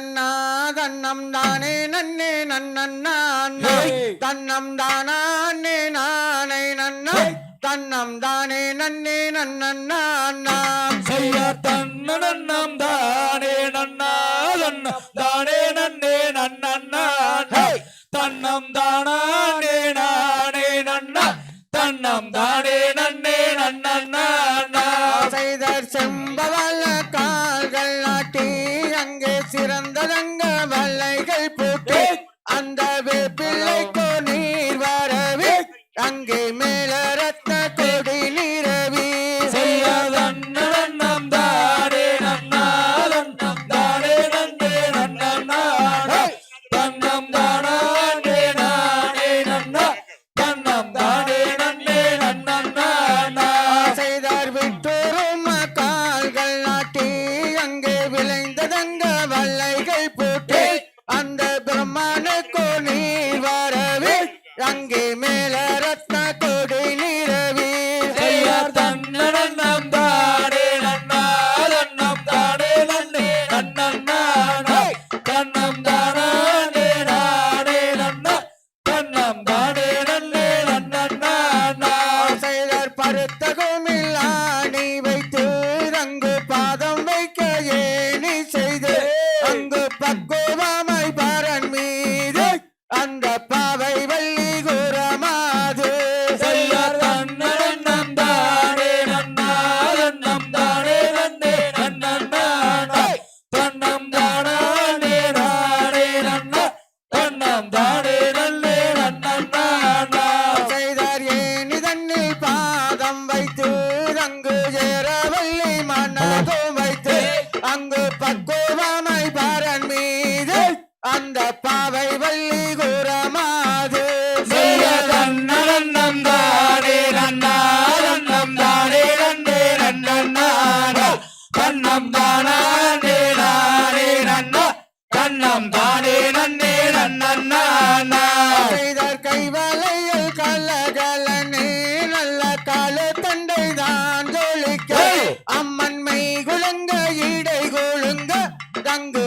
நன்னா தன்னம் தானே நன்னே நன்னண்ணா தன்னம் தானே நானே நன்னா தன்னம் தானே நன்னே நன்னண்ணா செய்ய தன்ன நன்னம் தானே நன்னா தன்னம் தானே நன்னே நன்னண்ணா தன்னம் தானே நானே நன்னா. தன்னம் தானே நன்னே நன்னண்ணா சிறந்ததங்க வல்லைகள் அங்கே மேல ரத்ன கொடி நிறவி செய்யார் தன்னடம் தாடே நன்னா தன்னம் தாடே நன்னே நன்னண்ணா தன்னம் தானே நாடே நன்னா தன்னம் தாடே நன்னே நன்னண்ணா செய்தார் பருத்த கோமில்லாணி வைத்து அங்கு பாதம் வைக்க ஏனி செய்து? அங்கு பக்குவமாய் பரன் மீது. அந்த அந்த பாவை வள்ளி குரமாது. செய்ய தன்னடம் தானே நன்னா தன்னம் தானே நன்னே நன்னண்ணா தன்னம் தானே நானே நன்னா தன்னம் தானே நன்னே செய்தார் கைவலையில் கலகலனே நல்ல கால தண்டை தான் ஜொலிக்க அம்மன் மை குலுங்க இடை குலுங்க தங்கு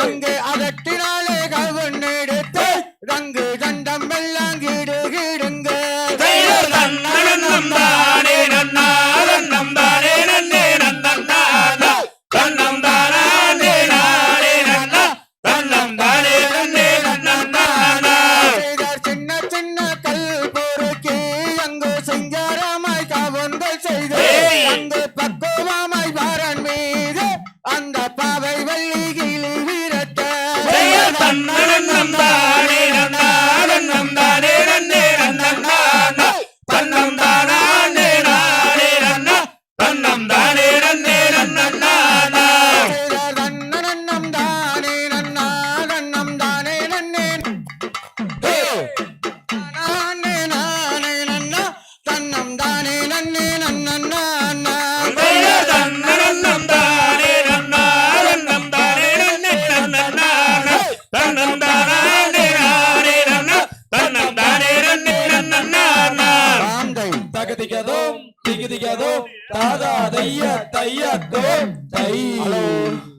அங்கு அதட்டினாலே கவன் எடுத்து தங்கு தண்டம் எல்லாம் அந்த பாவை வள்ளி கிளி வீரத்தை. దిగు దిగదో దాదా దయ్య దయ్య దో దై